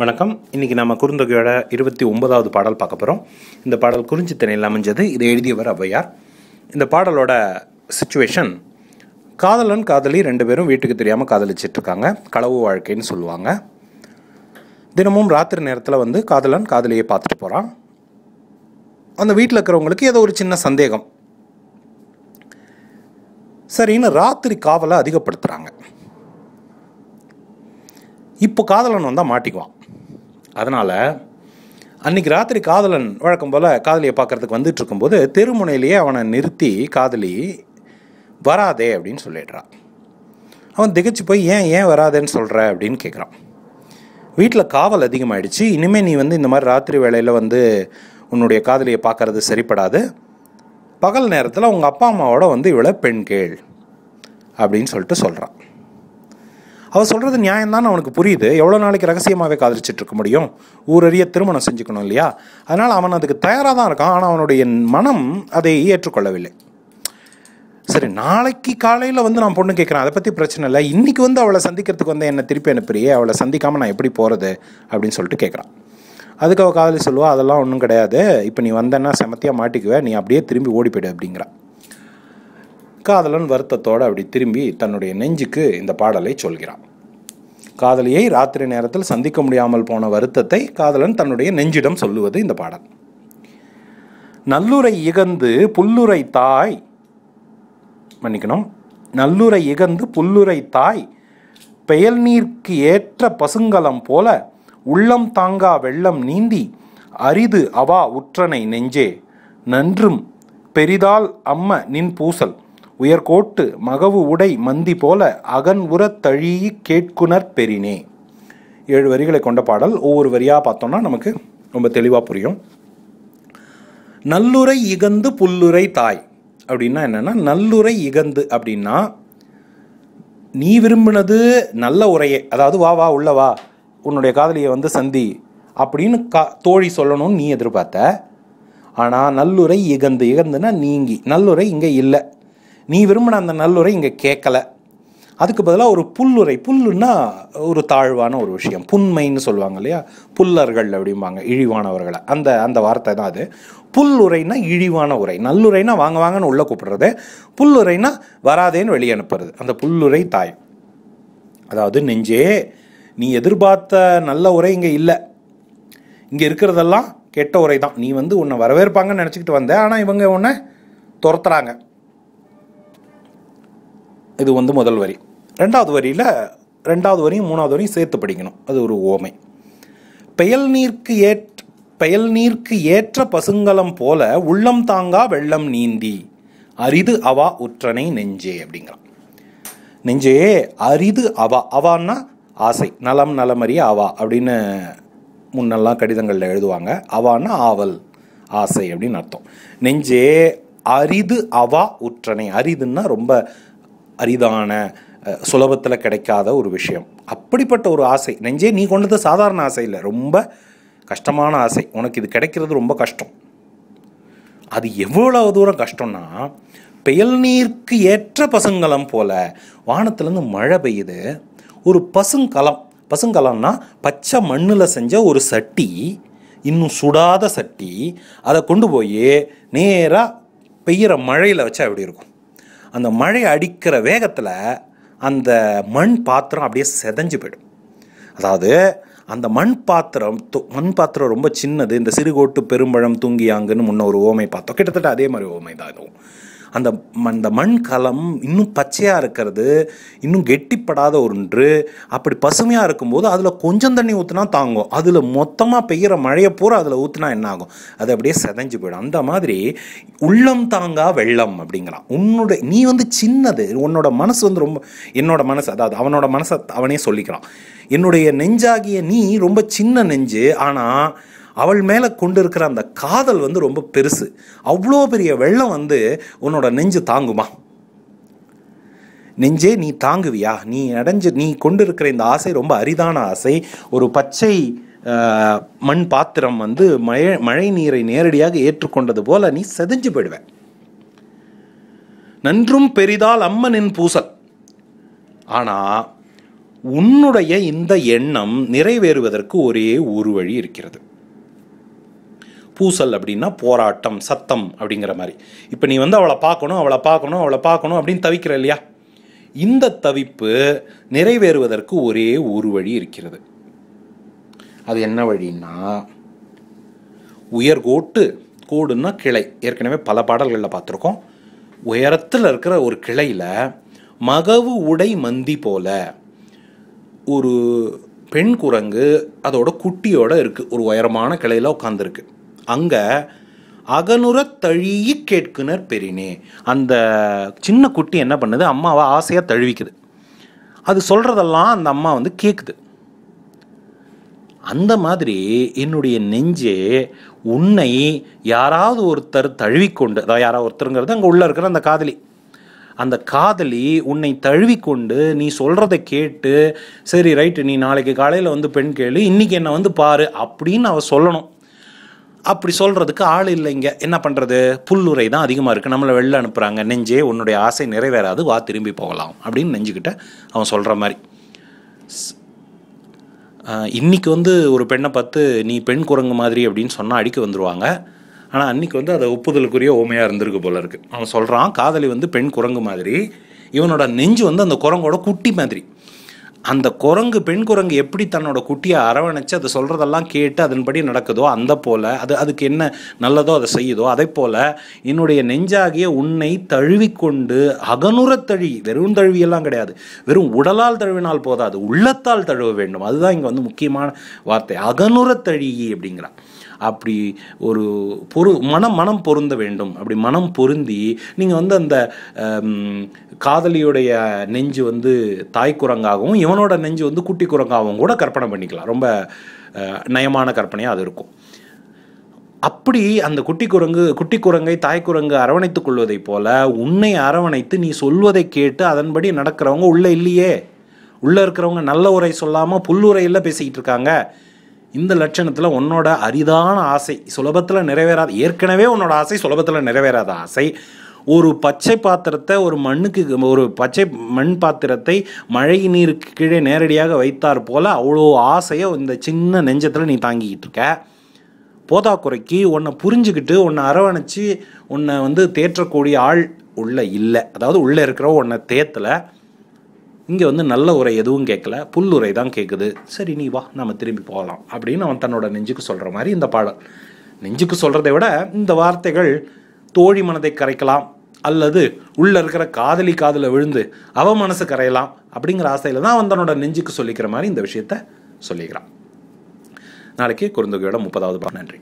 வணக்கம். இன்னைக்கு நம்ம குறுந்தொகையோட இருபத்தி ஒன்பதாவது பாடல் பார்க்க போகிறோம் இந்த பாடல் குறிஞ்சி திணையில் அமைஞ்சது. இதை எழுதியவர் ஔவையார். இந்த பாடலோட சுச்சுவேஷன் காதலன் காதலி ரெண்டு பேரும் வீட்டுக்கு தெரியாமல் காதலிச்சிட்ருக்காங்க களவு வாழ்க்கைன்னு சொல்லுவாங்க. தினமும் ராத்திரி நேரத்தில் வந்து காதலன் காதலியை பார்த்துட்டு போகிறான் அந்த வீட்டில் இருக்கிறவங்களுக்கு ஏதோ ஒரு சின்ன சந்தேகம். சரின்னு ராத்திரி காவலை அதிகப்படுத்துகிறாங்க இப்போ காதலன் வந்தால் மாட்டிக்குவான். அதனால் அன்றைக்கி ராத்திரி காதலன் வழக்கம் போல் காதலியை பார்க்கறதுக்கு வந்துட்டு இருக்கும்போது தெருமுனையிலேயே அவனை நிறுத்தி காதலி வராதே அப்படின்னு சொல்லிடுறான் அவன் திகச்சு போய் ஏன் ஏன் வராதேன்னு சொல்கிற அப்படின்னு கேட்குறான் வீட்டில் காவல் அதிகமாயிடுச்சு. இனிமேல் நீ வந்து இந்த மாதிரி ராத்திரி வேளையில் வந்து உன்னுடைய காதலியை பார்க்கறது சரிப்படாது. பகல் நேரத்தில் உங்கள் அப்பா அம்மாவோட வந்து இவளை பெண் கேள் அப்படின்னு சொல்லிட்டு சொல்கிறான் அவள் சொல்கிறது நியாயம்தான் அவனுக்கு புரியுது. எவ்வளோ நாளைக்கு ரகசியமாகவே காதலிச்சிட்டு இருக்க முடியும்? ஊரறிய திருமணம் செஞ்சுக்கணும் இல்லையா? அதனால் அவன் அதுக்கு தயாராக தான் இருக்கான். ஆனால் அவனுடைய மனம் அதை ஏற்றுக்கொள்ளவில்லை. சரி நாளைக்கு காலையில் வந்து நான் பொண்ணு கேட்குறேன் அதை பற்றி பிரச்சனை இல்லை. இன்றைக்கி வந்து அவளை சந்திக்கிறதுக்கு வந்து என்னை திருப்பி அனுப்புறியே? அவளை சந்திக்காமல் நான் எப்படி போகிறது அப்படின்னு சொல்லிட்டு கேட்குறான் அதுக்கு அவள் காதலி சொல்லுவா அதெல்லாம் ஒன்றும் கிடையாது. இப்போ நீ வந்தேன்னா செமத்தியாக மாட்டிக்குவே. நீ அப்படியே திரும்பி ஓடி போயிடு அப்படிங்கிறான் காதலன் வருத்தத்தோடு அப்படி திரும்பி தன்னுடைய நெஞ்சுக்கு இந்த பாடலை சொல்கிறான். காதலியை ராத்திரி நேரத்தில் சந்திக்க முடியாமல் போன வருத்தத்தை காதலன் தன்னுடைய நெஞ்சிடம் சொல்லுவது இந்த பாடல். நல்லுரை இகந்து புல்லுரை தாய் மன்னிக்கணும். நல்லுரை இகந்து புல்லுரை தாய் பெயல் நீர்க்கு ஏற்ற பசுங்கலம் போல உள்ளம் தாங்கா வெள்ளம் நீந்தி அரிது அவா உற்றனை நெஞ்சே நன்றும் பெரிதால் அம்ம நின் பூசல். உயர்கோட்டு மகவு உடை மந்தி போல அகன் உரத் தழீ கேட்குனர் பெரினே ஏழு வரிகளை கொண்ட பாடல் ஒவ்வொரு வரியாக பார்த்தோம்னா நமக்கு ரொம்ப தெளிவாக புரியும். நல்லுரை இகந்து புல்லுரை தாய். அப்படின்னா என்னென்னா நல்லுரை இகந்து அப்படின்னா நீ விரும்பினது நல்ல உரையே. அதாவது வா வா உள்ள வா. உன்னுடைய காதலியை வந்து சந்தி அப்படின்னு கா தோழி சொல்லணும்னு நீ எதிர்பார்த்த. ஆனால் நல்லுரை இகந்து இகந்துன்னா நீங்கி. நல்லுரை இங்கே இல்லை. நீ விரும்பின அந்த நல்லுரை இங்கே கேட்கல. அதுக்கு பதிலாக ஒரு புல்லுரை. புல்லுன்னா ஒரு தாழ்வான ஒரு விஷயம். புன்மைன்னு சொல்லுவாங்க இல்லையா? புல்லர்கள் அப்படிம்பாங்க இழிவானவர்களை. அந்த அந்த வார்த்தை தான் அது. புல்லுரைனா இழிவான உரை. நல்லுரைனா வாங்க வாங்கன்னு உள்ளே கூப்பிடுறது. புல்லுரைனா வராதேன்னு வெளியே அனுப்புறது. அந்த புல்லுரை தாய். அதாவது நெஞ்சே நீ எதிர்பார்த்த நல்ல உரை இங்கே இல்லை. இங்கே இருக்கிறதெல்லாம் கெட்ட உரை தான். நீ வந்து உன்னை வரவேற்பாங்கன்னு நினச்சிக்கிட்டு வந்த ஆனால் இவங்க உன்னை துரத்துறாங்க. இது வந்து முதல் வரி. ரெண்டாவது வரியில் ரெண்டாவது வரியும் மூணாவது வரியும் சேர்த்து படிக்கணும். அது ஒரு ஓமை. பெயல் நீர்க்கு ஏற் பெயல் நீர்க்கு ஏற்ற பசுங்கலம் போல உள்ளம் தாங்கா வெள்ளம் நீந்தி அரிது அவா உற்றனை நெஞ்சே அப்படிங்கிறான் நெஞ்சே அரிது அவா அவான்னா ஆசை. நலம் நலமறிய அவா அப்படின்னு முன்னெல்லாம் கடிதங்களில் எழுதுவாங்க. அவான்னா ஆவல் ஆசை அப்படின்னு அர்த்தம். நெஞ்சே அரிது அவா உற்றனை. அரிதுன்னா ரொம்ப அரிதான சுலபத்தில் கிடைக்காத ஒரு விஷயம். அப்படிப்பட்ட ஒரு ஆசை. நெஞ்சே நீ கொண்டது சாதாரண ஆசை இல்லை. ரொம்ப கஷ்டமான ஆசை. உனக்கு இது கிடைக்கிறது ரொம்ப கஷ்டம். அது எவ்வளவு தூரம் கஷ்டம்னா பெயல் நீர்க்கு ஏற்ற பசுங்கலம் போல வானத்துலேருந்து மழை பெய்யுது. ஒரு பசுங்கலம். பசுங்கலம்னா பச்சை மண்ணில் செஞ்ச ஒரு சட்டி இன்னும் சுடாத சட்டி அதை கொண்டு போய் நேராக பெய்கிற மழையில் வச்சா எப்படி இருக்கும்? அந்த மழை அடிக்கிற வேகத்தில் அந்த மண் பாத்திரம் அப்படியே செதஞ்சு போயிடும். அதாவது அந்த மண் பாத்திரம் மண் பாத்திரம் ரொம்ப சின்னது இந்த சிறுகோட்டு பெரும்பழம் தூங்கியாங்கன்னு முன்ன ஒரு ஓமை பார்த்தோம். கிட்டத்தட்ட அதே மாதிரி ஓமை தான் இதுவும். அந்த அந்த மண் கலம் இன்னும் பச்சையாக இருக்கிறது இன்னும் கெட்டிப்படாத ஒன்று. அப்படி பசுமையாக இருக்கும்போது அதில் கொஞ்சம் தண்ணி ஊற்றினா தாங்கும். அதில் மொத்தமாக பெய்கிற மழையை பூரா அதில் ஊற்றினா என்ன ஆகும்? அது அப்படியே செதஞ்சு போயிடும். அந்த மாதிரி உள்ளம் தாங்கா வெள்ளம் அப்படிங்கிறான். உன்னோட நீ வந்து சின்னது. உன்னோட மனசு வந்து ரொம்ப என்னோட மனசு அதாவது அவனோட மனசை அவனே சொல்லிக்கிறான். என்னுடைய நெஞ்சாகிய நீ ரொம்ப சின்ன நெஞ்சு. ஆனால் அவள் மேலே கொண்டு இருக்கிற அந்த காதல் வந்து ரொம்ப பெருசு. அவ்வளோ பெரிய வெள்ளம் வந்து உன்னோட நெஞ்சு தாங்குமா? நெஞ்சே நீ தாங்குவியா? நீ அடைஞ்சு நீ கொண்டு இருக்கிற இந்த ஆசை ரொம்ப அரிதான ஆசை. ஒரு பச்சை மண் பாத்திரம் வந்து மழை மழை நீரை நேரடியாக ஏற்றுக்கொண்டது போல நீ செதிஞ்சு போயிடுவ. நன்றும் பெரிதால் அம்மனின் பூசல். ஆனால் உன்னுடைய இந்த எண்ணம் நிறைவேறுவதற்கு ஒரே ஒரு வழி இருக்கிறது. பூசல் அப்படின்னா போராட்டம் சத்தம் அப்படிங்கிற மாதிரி. இப்போ நீ வந்து அவளை பார்க்கணும் அவளை பார்க்கணும் அவளை பார்க்கணும் அப்படின்னு தவிக்கிற இல்லையா? இந்த தவிப்பு நிறைவேறுவதற்கு ஒரே ஒரு வழி இருக்கிறது. அது என்ன வழின்னா உயர்கோட்டு கோடுன்னா கிளை. ஏற்கனவே பல பாடல்களில் பார்த்துருக்கோம். உயரத்தில் இருக்கிற ஒரு கிளையில் மகவு உடை மந்தி போல ஒரு பெண் குரங்கு அதோட குட்டியோட இருக்குது ஒரு உயரமான கிளையில் உட்காந்துருக்கு அங்கே அகனுரத் தழியி கேட்குனர் பெரினே அந்த சின்ன குட்டி என்ன பண்ணுது? அம்மாவை ஆசையாக தழுவிக்குது. அது சொல்கிறதெல்லாம் அந்த அம்மா வந்து கேட்குது அந்த மாதிரி என்னுடைய நெஞ்சே உன்னை யாராவது ஒருத்தர் தழுவிக்கொண்டு அதாவது யாராவது ஒருத்தருங்கிறது அங்கே உள்ளே இருக்கிற அந்த காதலி. அந்த காதலி உன்னை தழுவிக்கொண்டு நீ சொல்கிறத கேட்டு சரி ரைட்டு நீ நாளைக்கு காலையில் வந்து பெண் கேளு இன்றைக்கி என்னை வந்து பாரு அப்படின்னு அவள் சொல்லணும். அப்படி சொல்கிறதுக்கு ஆள் இல்லைங்க. என்ன பண்ணுறது புல்லுரை தான் அதிகமாக இருக்குது நம்மளை வெளில அனுப்புகிறாங்க நெஞ்சே உன்னுடைய ஆசை நிறைவேறாது. வா திரும்பி போகலாம். அப்படின்னு நெஞ்சுக்கிட்ட அவன் சொல்கிற மாதிரி. இன்றைக்கி வந்து ஒரு பெண்ணை பார்த்து நீ பெண் குரங்கு மாதிரி அப்படின்னு சொன்னால் அடிக்க வந்துடுவாங்க ஆனால் அன்னைக்கு வந்து அதை ஒப்புதலுக்குரிய ஓமையாக இருந்திருக்கு போல இருக்குது அவன் சொல்கிறான் காதலி வந்து பெண் குரங்கு மாதிரி. இவனோட நெஞ்சு வந்து அந்த குரங்கோட குட்டி மாதிரி. அந்த குரங்கு பெண் குரங்கு எப்படி தன்னோட குட்டியை அரவணைச்சு அது சொல்கிறதெல்லாம் கேட்டு அதன்படி நடக்குதோ அந்த போல் அது அதுக்கு என்ன நல்லதோ அதை செய்யுதோ அதே போல் என்னுடைய நெஞ்சாகிய உன்னை தழுவிக்கொண்டு அகனுறத் தழி வெறும் தழுவியெல்லாம் கிடையாது வெறும் உடலால் தழுவினால் போதாது உள்ளத்தால் தழுவ வேண்டும். அதுதான் இங்கே வந்து முக்கியமான வார்த்தை. அகனுறத் தழி அப்படிங்கிறான். அப்படி ஒரு பொரு மனம் மனம் பொருந்த வேண்டும். அப்படி மனம் பொருந்தி நீங்கள் வந்து அந்த காதலியுடைய நெஞ்சு வந்து தாய் குரங்காகவும் இவனோட நெஞ்சு வந்து குட்டி குரங்காகவும் கூட கற்பனை பண்ணிக்கலாம். ரொம்ப நயமான கற்பனையாக அது இருக்கும். அப்படி அந்த குட்டி குரங்கு குட்டி குரங்கை தாய் குரங்கு அரவணைத்துக் கொள்வதைப் போல உன்னை அரவணைத்து நீ சொல்வதை கேட்டு அதன்படி நடக்கிறவங்க உள்ளே இல்லையே. உள்ளே இருக்கிறவங்க நல்ல உரை சொல்லாமல் புல்லுரையில் பேசிக்கிட்டு இருக்காங்க. இந்த லட்சணத்தில் உன்னோட அரிதான ஆசை சுலபத்தில் நிறைவேறாத ஏற்கனவே உன்னோட ஆசை சுலபத்தில் நிறைவேறாத ஆசை. ஒரு பச்சை பாத்திரத்தை ஒரு மண்ணுக்கு ஒரு பச்சை மண் பாத்திரத்தை மழை நீருக்கு கீழே நேரடியாக வைத்தார் போல் அவ்வளோ ஆசையை இந்த சின்ன நெஞ்சத்தில் நீ தாங்கிக்கிட்டு இருக்க. போதாக்குறைக்கு உன்னை புரிஞ்சுக்கிட்டு உன்னை அரவணைச்சு உன்னை வந்து தேற்றக்கூடிய ஆள் உள்ள இல்லை. அதாவது உள்ளே இருக்கிற உன்னை தேத்தலை. இங்கே வந்து நல்ல உரை எதுவும் கேட்கல புல் உரை தான் கேட்குது சரி நீ வா நம்ம திரும்பி போகலாம் அப்படின்னு அவன் தன்னோட நெஞ்சுக்கு சொல்கிற மாதிரி இந்த பாடல். நெஞ்சுக்கு சொல்கிறதை விட இந்த வார்த்தைகள் தோழி மனதை கரைக்கலாம் அல்லது உள்ளே இருக்கிற காதலி காதில் விழுந்து அவ மனசு கரையலாம் அப்படிங்கிற ஆசையில் தான் அவன் தன்னோட நெஞ்சுக்கு சொல்லிக்கிற மாதிரி இந்த விஷயத்த சொல்லிக்கிறான். நாளைக்கு குறுந்தொகையோட முப்பதாவது பாடம் நன்றி.